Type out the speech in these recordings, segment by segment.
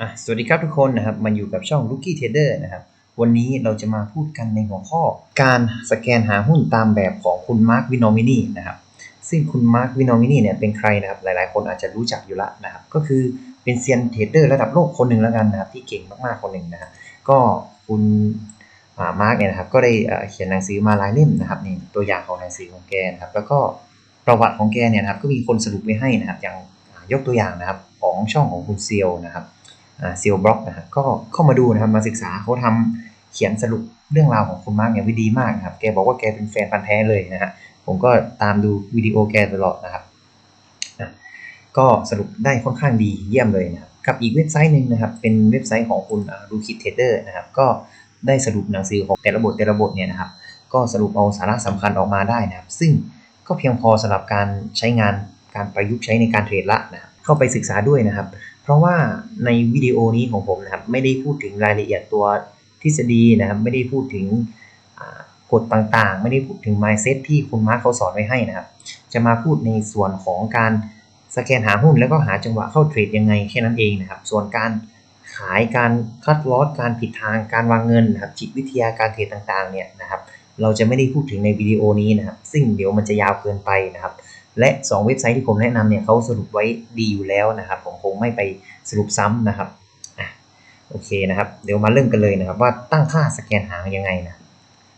อะสวัสดีครับทุกคนนะครับมาอยู่กับช่อง Rookie Trader นะครับ วันนี้เราจะมาพูดกันในหัวข้อ การสแกนหาหุ้นตามแบบของคุณมาร์ควินอมินีนะครับซึ่งคุณมาร์ควินอมินีเนี่ยเป็นใครนะครับหลายๆ คนอาจจะรู้จักอยู่ละนะครับก็คือเป็นเซียนเทรดเดอร์ระดับโลกคนหนึ่งแล้วกันนะครับที่เก่งมากๆคนหนึ่งนะครับก็คุณมาร์กเนี่ยนะครับก็ได้เขียนหนังสือมาหลายเล่มนะครับนี่ตัวอย่างของหนังสือของแกนะครับแล้วก็ประวัติของแกเนี่ยนะครับก็มีคนสรุปไว้ให้นะครับอย่างยกตัวอย่างนะครับของช่องของคุณเซียวนะครับ ซีลบล็อกนะครับก็เข้ามาดูนะครับมาศึกษาเขาทำเขียนสรุปเรื่องราวของคุณมาร์กเนี่ยว้ดีมากนะครับแกบอกว่าแกเป็นแฟนพันธ์แท้เลยนะฮะผมก็ตามดูวิดีโอแกตลอดนะครับก็สรุปได้ค่อนข้างดีเยี่ยมเลยนะครับกับอีกเว็บไซต์หนึ่งนะครับ เป็นเว็บไซต์ของคุณรูคิดเทเดอร์นะครับ ก็ได้สรุปหนังสือของแต่ละบทแต่ละบทเนี่ยนะครับ ก็สรุปเอาสาระสำคัญออกมาได้นะครับ ซึ่งก็เพียงพอสำหรับการใช้งานการประยุกต์ใช้ในการเทรดละนะครับเข้าไปศึกษาด้วยนะครับ เพราะว่าในวิดีโอนี้ของผมนะครับไม่ได้พูดถึงรายละเอียดตัวทฤษฎีนะครับไม่ได้พูดถึงกฎต่างๆ ไม่ได้พูดถึง mindset ที่คุณมาร์คเขาสอนไว้ให้นะครับ จะมาพูดในส่วนของการสแกนหาหุ้นแล้วก็หาจังหวะเข้าเทรดยังไงแค่นั้นเองนะครับ ส่วนการขายการคัดลอสการผิดทางการวางเงินนะครับจิตวิทยาการเทรดต่างๆเนี่ยนะครับ เราจะไม่ได้พูดถึงในวิดีโอนี้นะครับ ซึ่งเดี๋ยวมันจะยาวเกินไปนะครับ และ 2 เว็บไซต์ที่ผมแนะนำเนี่ยเขาสรุปไว้ดีอยู่แล้วนะครับ ผมคงไม่ไปสรุปซ้ำนะครับอโอเคนะครับ เดี๋ยวมาเริ่มกันเลยนะครับว่าตั้งค่าสแกนหางยังไงนะ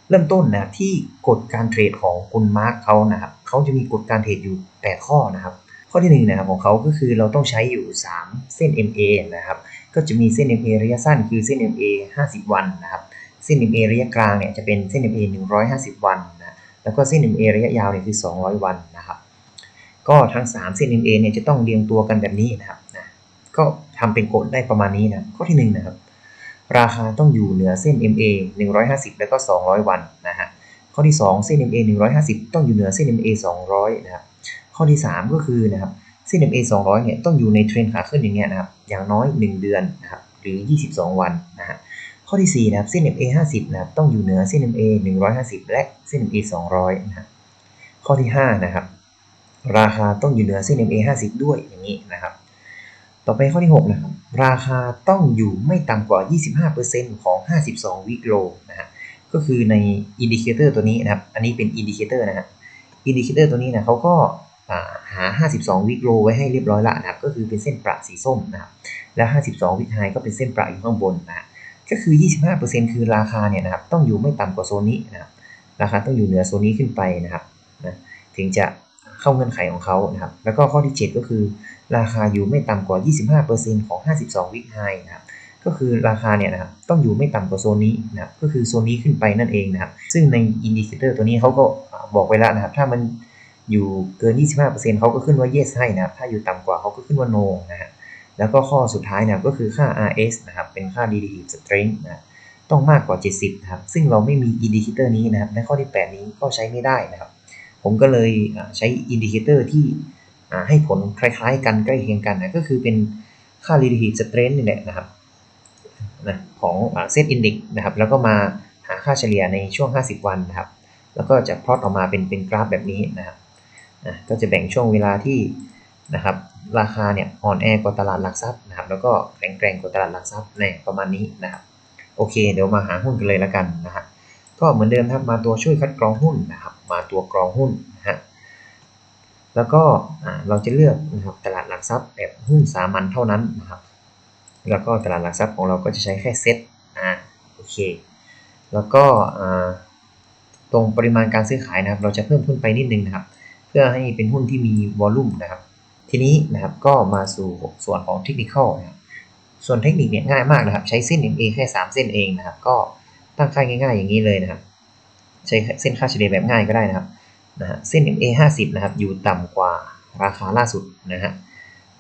เริ่มต้นนะที่กฎการเทรดของคุณมาร์คเขานะครับเขาจะมีกฎการเทรดอยู่ 8 ข้อนะครับ ข้อที่1นงนะครับของเขาก็คือเราต้องใช้อยู่ 3 เส้น MA นะครับก็จะมีเส้น MA ระยะสั้นคือเส้น MA 50 วันนะครับเส้น MA ระยะกลางเนี่ยจะเป็นเส้น MA 150 วันนะแล้วก็เส้น MA ระยะยาวเนี่ยคือ 200 วันนะครับ ก็ทั้ง 3 เส้น MA เนี่ยจะต้องเรียงตัวกันแบบนี้นะครับนะก็ทำเป็นกฎได้ประมาณนี้นะข้อที่1นะครับราคาต้องอยู่เหนือเส้น MA 150 แล้วก็ 200 วันนะฮะข้อที่ 2 เส้น MA 150 ต้องอยู่เหนือเส้น MA 200 นะครับข้อที่ 3 ก็คือนะครับเส้น MA 200 เนี่ยต้องอยู่ในเทรนขาขึ้นอย่างเงี้ยนะครับอย่างน้อย 1 เดือนนะครับหรือ 22 วันนะฮะข้อที่ 4 นะครับเส้น MA 50 นะครับต้องอยู่เหนือเส้น MA 150 และเส้น MA 200 นะฮะข้อที่ 5 นะครับ ราคาต้องอยู่เหนือเส้น MA 50 ด้วยอย่างนี้นะครับ ต่อไปข้อที่ 6 นะครับ ราคาต้องอยู่ไม่ต่ำกว่า 25%ของ 52 วิกโลนะฮะก็คือในอินดิเคเตอร์ตัวนี้นะครับ อันนี้เป็นอินดิเคเตอร์นะฮะอินดิเคเตอร์ตัวนี้นะเขาก็หา 52 วิกโลไว้ให้เรียบร้อยละนะครับ ก็คือเป็นเส้นประสีส้มนะครับ แล้ว52 วิกไฮก็เป็นเส้นประอยู่ข้างบนนะฮะก็คือ 25%คือราคาเนี่ยนะครับ ต้องอยู่ไม่ต่ำกว่าโซนนี้นะครับ ราคาต้องอยู่เหนือโซนนี้ขึ้นไปนะครับนะถึงจะ เข้าเงื่อนไขของเขานะครับ แล้วก็ข้อที่ 7 ก็คือ ราคาอยู่ไม่ต่ำกว่า 25%ของ 52 วิกไฮนะครับ ก็คือราคาเนี่ยนะครับต้องอยู่ไม่ต่ำกว่าโซนนี้นะครับ ก็คือโซนนี้ขึ้นไปนั่นเองนะครับ ซึ่งในอินดิเคเตอร์ตัวนี้เขาก็บอกไว้แล้วนะครับ ถ้ามันอยู่เกิน 25%เขาก็ขึ้นว่า yes ให้นะครับ ถ้าอยู่ต่ำกว่าเขาก็ขึ้นว่า no นะฮะ แล้วก็ข้อสุดท้ายนะครับก็คือค่า RS นะครับ เป็นค่า relative strength นะต้องมากกว่า 70นะครับ ซึ่งเราไม่มีอินดิเคเตอร์นี้นะครับ ในข้อที่ 8 นี้ก็ใช้ไม่ได้นะครับ ผมก็เลยใช้อินดิเคเตอร์ที่ให้ผลคล้ายๆ กันใกล้เคียงกันนะก็คือเป็นค่า relative strength นี่แหละนะครับนะของเซตอินดิ x นะครับ แล้วก็มาหาค่าเฉลี่ยในช่วง 50 วันนะครับ แล้วก็จะพลอตออกมาเป็นเป็นกราฟแบบนี้นะครับนะก็จะแบ่งช่วงเวลาที่นะครับราคาเนี่ยอ่อนแอกว่าตลาดหลักทรัพย์นะครับ แล้วก็แข็งแกร่งกว่าตลาดหลักทรัพย์ในประมาณนี้นะครับ โอเค เดี๋ยวมาหาหุ้นกันเลยแล้วกันนะฮะ ก็เหมือนเดิมครับมาตัวช่วยคัดกรองหุ้นนะครับ มาตัวกรองหุ้นนะฮะแล้วก็เราจะเลือกนะครับตลาดหลักทรัพย์แบบหุ้นสามัญเท่านั้นนะครับ แล้วก็ตลาดหลักทรัพย์ของเราก็จะใช้แค่เซ็ตอ่าโอเค แล้วก็ตรงปริมาณการซื้อขายนะครับ เราจะเพิ่มขึ้นไปนิดนึงนะครับ เพื่อให้เป็นหุ้นที่มีวอลลุ่มนะครับ ทีนี้นะครับก็มาสู่ส่วนของเทคนิคนะครับส่วนเทคนิคเนี่ยง่ายมากนะครับ ใช้เส้น MA แค่ 3 เส้นเองนะครับ ก็ ตั้งค่าง่ายๆอย่างนี้เลยนะครับใช้เส้นค่าเฉลี่ยแบบง่ายก็ได้นะครับนะฮะเส้น MA 50นะครับอยู่ต่ำกว่าราคาล่าสุดนะฮะ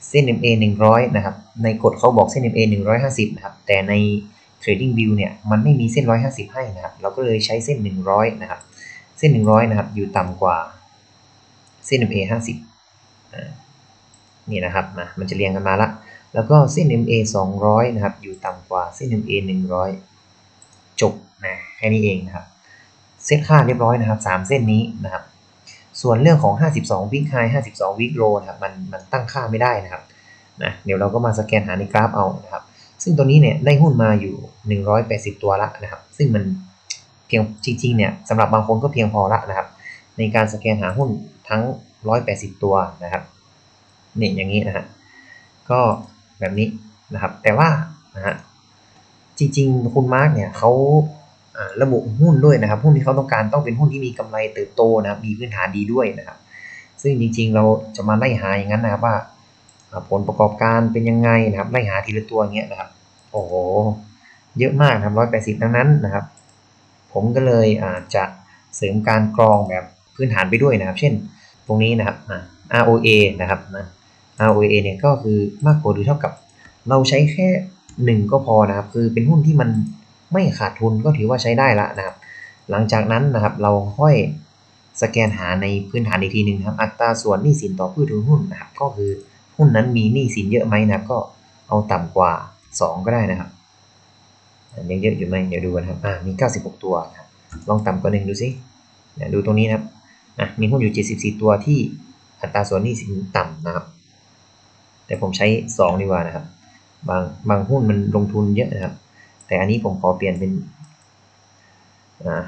เส้น MA 100นะครับในกฎเขาบอกเส้น MA 150นะครับแต่ใน Trading View เนี่ยมันไม่มีเส้น 150 ให้นะครับเราก็เลยใช้เส้น 100นะครับเส้น 100นะครับอยู่ต่ำกว่าเส้น MA 50นี่นะครับนะมันจะเรียงกันมาละแล้วก็เส้น MA 200นะครับอยู่ต่ำกว่าเส้น MA 100 จบ นะแค่นี้เองนะครับ เซตค่าเรียบร้อยนะครับ 3 เส้นนี้นะครับ ส่วนเรื่องของ 52 วิกไฮ52 วิกโลนะครับมันมันตั้งค่าไม่ได้นะครับนะเดี๋ยวเราก็มาสแกนหาในกราฟเอานะครับ ซึ่งตัวนี้เนี่ยได้หุ้นมาอยู่ 180 ตัวละนะครับ ซึ่งมันเพียงจริงๆเนี่ยสำหรับบางคนก็เพียงพอละนะครับ ในการสแกนหาหุ้นทั้ง 180 ตัวนะครับเนี่ยอย่างนี้นะฮะก็แบบนี้นะครับ แต่ว่านะฮะจริงๆ คุณมาร์กเนี่ยเขา ระบุหุ้นด้วยนะครับหุ้นที่เขาต้องการต้องเป็นหุ้นที่มีกำไรเติบโตนะครับมีพื้นฐานดีด้วยนะครับ ซึ่งจริงๆเราจะมาไล่หาอย่างนั้นนะครับว่า ผลประกอบการเป็นยังไงนะครับไล่หาทีละตัวเงี้ยนะครับ โอ้โหเยอะมากครับร้อยแปดสิบดังนั้นนะครับ ผมก็เลยจะเสริมการกรองแบบพื้นฐานไปด้วยนะครับ เช่นตรงนี้นะครับ ROA นะครับนะ ROA เนี่ยก็คือมากกว่าหรือเท่ากับ เราใช้แค่หนึ่งก็พอนะครับ คือเป็นหุ้นที่มัน ไม่ขาดทุนก็ถือว่าใช้ได้ละนะครับ หลังจากนั้นนะครับเราค่อยสแกนหาในพื้นฐานอีกทีหนึ่งครับ อัตราส่วนหนี้สินต่อผู้ถือหุ้นนะครับ ก็คือหุ้นนั้นมีหนี้สินเยอะไหมนะครับ ก็เอาต่ำกว่า 2 ก็ได้นะครับยังเยอะอยู่ไหมเดี๋ยวดูกันครับอ่ามี 96 ตัวครับลองต่ำกว่าหนึ่งดูสิดูตรงนี้นะครับอะมีหุ้นอยู่ 74 ตัวที่อัตราส่วนหนี้สินต่ำนะครับ แต่ผมใช้ 2 ดีกว่านะครับ บางบางหุ้นมันลงทุนเยอะนะครับ แต่อันนี้ผมขอเปลี่ยนเป็น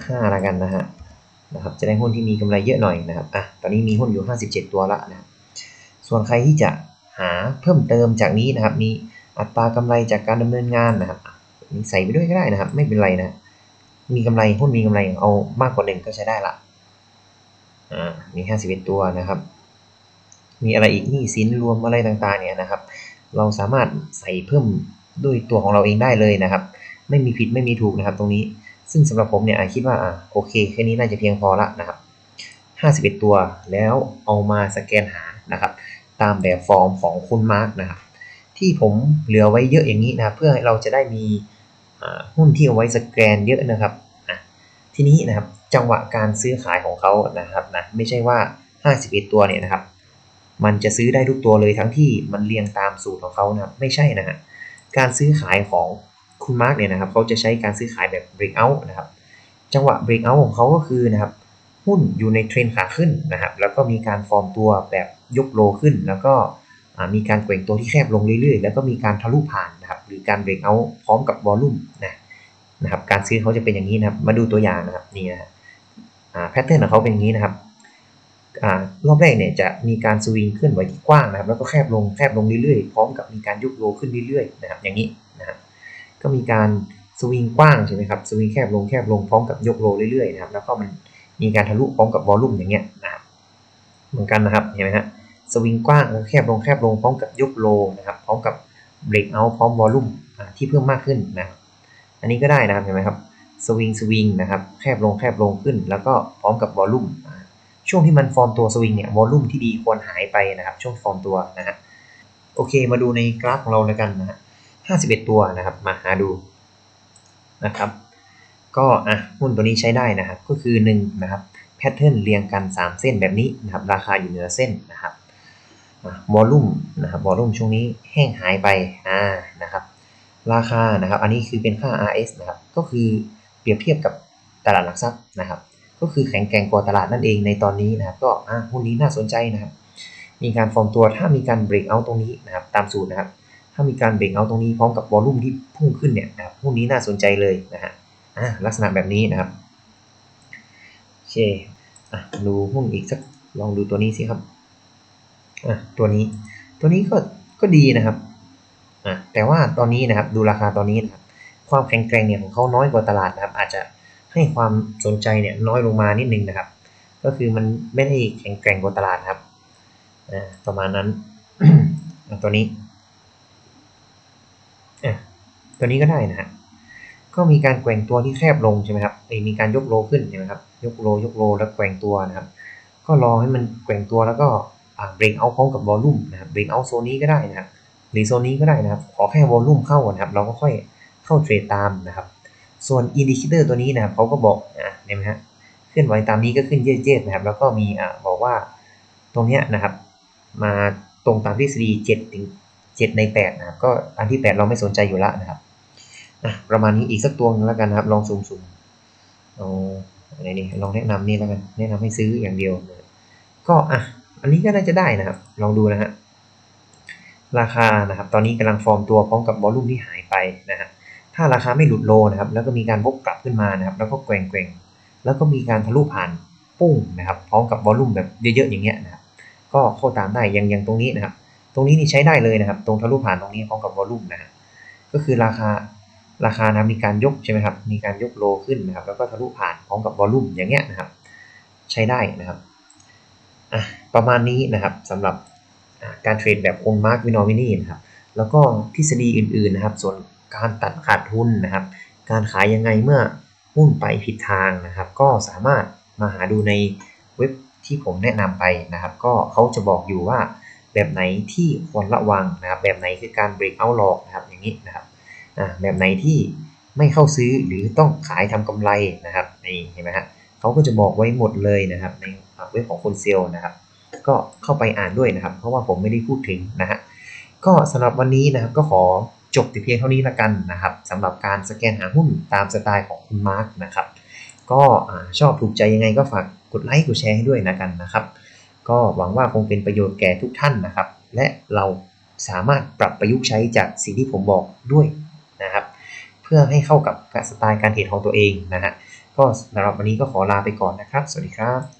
ห้าละกันนะฮะนะครับจะได้หุ้นที่มีกำไรเยอะหน่อยนะครับอะตอนนี้มีหุ้นอยู่ 57 ตัวละนะครับส่วนใครที่จะหาเพิ่มเติมจากนี้นะครับ มีอัตรากำไรจากการดำเนินงานนะครับนี่ใส่ไปด้วยก็ได้นะครับ ไม่เป็นไรนะมีกำไรหุ้นมีกำไรเอามากกว่าหนึ่งก็ใช้ได้ละอ่ามี51 ตัวนะครับ มีอะไรอีกหนี้สินรวมอะไรต่างๆเนี่ยนะครับ เราสามารถใส่เพิ่มด้วยตัวของเราเองได้เลยนะครับ ไม่มีผิดไม่มีถูกนะครับตรงนี้ ซึ่งสำหรับผมเนี่ยคิดว่าอะโอเคแค่นี้น่าจะเพียงพอละนะครับ 51 ตัวแล้วเอามาสแกนหานะครับ ตามแบบฟอร์มของคุณมาร์กนะครับ ที่ผมเหลือไว้เยอะอย่างนี้นะเพื่อเราจะได้มีหุ้นที่เอาไว้สแกนเยอะนะครับทีนี้นะครับจังหวะการซื้อขายของเขานะครับนะไม่ใช่ว่า 51 ตัวเนี่ยนะครับ มันจะซื้อได้ทุกตัวเลยทั้งที่มันเรียงตามสูตรของเขานะไม่ใช่นะฮะการซื้อขายของ คุณมาร์กเนี่ยนะครับเขาจะใช้การซื้อขายแบบ breakout นะครับจังหวะ breakout ของเขาก็คือนะครับหุ้นอยู่ในเทรนขาขึ้นนะครับแล้วก็มีการฟอร์มตัวแบบยกโลขึ้น แล้วก็มีการแกว่งตัวที่แคบลงเรื่อยๆ แล้วก็มีการทะลุผ่านนะครับหรือการ breakout พร้อมกับวอลลุ่มนะนะครับการซื้อเขาจะเป็นอย่างนี้นะครับมาดูตัวอย่างนะครับนี่นะฮะอ่าแพทเทิร์นของเขาเป็นอย่างนี้นะครับอรอบแรกเนี่ยจะมีการสวิงขึ้นไหวที่กว้างนะครับแล้วก็แคบลงแคบลงเรื่อยๆ พร้อมกับมีการยกโลขึ้นเรื่อยๆนะครับอย่างนี้นะครับ ก็มีการสวิงกว้างใช่ไหมครับสวิงแคบลงแคบลงพร้อมกับยกโลเรื่อยๆนะครับแล้วก็มันมีการทะลุพร้อมกับวอลลุ่มอย่างเงี้ยนะครับเหมือนกันนะครับเห็นไหมฮะสวิงกว้างแล้วแคบลงแคบลงพร้อมกับยกโลนะครับพร้อมกับเบรกเอาพร้อมวอลลุ่มที่เพิ่มมากขึ้นนะครับอันนี้ก็ได้นะครับเห็นไหมครับสวิงสวิงนะครับแคบลงแคบลงขึ้น แล้วก็พร้อมกับวอลลุ่มช่วงที่มันฟอร์มตัวสวิงเนี่ยวอลลุ่มที่ดีควรหายไปนะครับช่วงฟอร์มตัวนะฮะโอเคมาดูในกราฟของเราแล้วกันนะฮะ 51 ตัวนะครับ มาหาดูนะครับ ก็อะหุ้นตัวนี้ใช้ได้นะครับ ก็คือ1นะครับแพทเทิร์นเรียงกัน 3 เส้นแบบนี้นะครับ ราคาอยู่เหนือเส้นนะครับวอลลุ่มนะครับวอลลุ่มช่วงนี้แห้งหายไปอ่านะครับ ราคานะครับ อันนี้คือเป็นค่า RS นะครับ ก็คือเปรียบเทียบกับตลาดหลักทรัพย์นะครับ ก็คือแข็งแกร่งกว่าตลาดนั่นเองในตอนนี้นะครับ ก็อะหุ้นนี้น่าสนใจนะครับ มีการฟอร์มตัวถ้ามีการเบรกเอาตรงนี้นะครับ ตามสูตรนะครับามีการเบรกเอาตรงนี้พร้อมกับวอลลุ่มที่พุ่งขึ้นเนี่ยนะครับหุ้นนี้น่าสนใจเลยนะฮะลักษณะแบบนี้นะครับโอเคอดูหุ้นอีกสักลองดูตัวนี้สิครับตัวนี้ตัวนี้ก็ก็ดีนะครับแต่ว่าตอนนี้นะครับดูราคาตอนนี้นะครับความแข็งแกร่งเนี่ยของเขาน้อยกว่าตลาดนะครับ อาจจะให้ความสนใจเนี่ยน้อยลงมานิดนึงนะครับ ก็คือมันไม่ได้แข็งแกร่งกว่าตลาดครับประมาณนั้นตัวนี้ อะตัวนี้ก็ได้นะฮะก็มีการแกว่งตัวที่แคบลงใช่ไหมครับมีการยกโลขึ้นใช่ไหมครับยกโลยกโลแล้วแกว่งตัวนะครับ ก็รอให้มันแกว่งตัวแล้วก็เบรกเอาพร้อมกับวอลลุ่มนะครับเบรกเอาโซนนี้ก็ได้นะครับหรือโซนนี้ก็ได้นะครับขอแค่วอลลุ่มเข้าก่อนนะครับ เราก็ค่อยเข้าเทรดตามนะครับ ส่วนอินดิเคเตอร์ตัวนี้นะครับเขาก็บอกนะเห็นไหมฮะเคลื่อนไหวตามนี้ก็ขึ้นเยดๆนะครับ แล้วก็มีอ่าบอกว่าตรงเนี้ยนะครับ มาตรงตามทฤษฎี7ถึง 7 ใน8นะครับก็อันที่ 8 เราไม่สนใจอยู่แล้วนะครับอะประมาณนี้อีกสักตัวนึงแล้วกันนะครับ ลองซูมๆเอาอะไรนี่ลองแนะนำนี่แล้วกันแนะนำให้ซื้ออย่างเดียว ก็อะอันนี้ก็น่าจะได้นะครับ ลองดูนะฮะราคานะครับ ตอนนี้กำลังฟอร์มตัวพร้อมกับวอลลุ่มที่หายไปนะฮะถ้าราคาไม่หลุดโลนะครับ แล้วก็มีการวกกลับขึ้นมานะครับ แล้วก็แกว่งแกว่งแล้วก็มีการทะลุผ่านปุ้งนะครับ พร้อมกับวอลลุ่มแบบเยอะๆอย่างเงี้ยนะครับก็เข้าตามได้ยังยังตรงนี้นะครับ ตรงนี้นี่ใช้ได้เลยนะครับ ตรงทะลุผ่านตรงนี้พร้อมกับวอลลุ่มนะก็คือราคาราคานะมีการยกใช่ไหมครับ มีการยกโลขึ้นนะครับ แล้วก็ทะลุผ่านพร้อมกับวอลลุ่มอย่างเงี้ยนะครับ ใช้ได้นะครับอะประมาณนี้นะครับสำหรับการเทรดแบบองค์มาร์กวินอมินีนะครับ แล้วก็ทฤษฎีอื่นๆนะครับ ส่วนการตัดขาดทุนนะครับ การขายยังไงเมื่อหุ้นไปผิดทางนะครับ ก็สามารถมาหาดูในเว็บที่ผมแนะนำไปนะครับ ก็เขาจะบอกอยู่ว่า แบบไหนที่ควรระวังนะครับแบบไหนคือการ break out หลอกนะครับอย่างนี้นะครับอ่าแบบไหนที่ไม่เข้าซื้อหรือต้องขายทำกำไรนะครับนี่เห็นไหมฮะเขาก็จะบอกไว้หมดเลยนะครับ ในเว็บของคนเซลนะครับ ก็เข้าไปอ่านด้วยนะครับ เพราะว่าผมไม่ได้พูดถึงนะฮะก็สำหรับวันนี้นะครับก็ขอจบแต่เพียงเท่านี้ละกันนะครับสำหรับการสแกนหาหุ้นตามสไตล์ของคุณมาร์กนะครับ ก็ชอบถูกใจยังไงก็ฝากกดไลค์กดแชร์ให้ด้วยนะกันนะครับ ก็หวังว่าคงเป็นประโยชน์แก่ทุกท่านนะครับ และเราสามารถปรับประยุกต์ใช้จากสิ่งที่ผมบอกด้วยนะครับ เพื่อให้เข้ากับสไตล์การเทรดของตัวเองนะฮะก็สำหรับวันนี้ก็ขอลาไปก่อนนะครับ สวัสดีครับ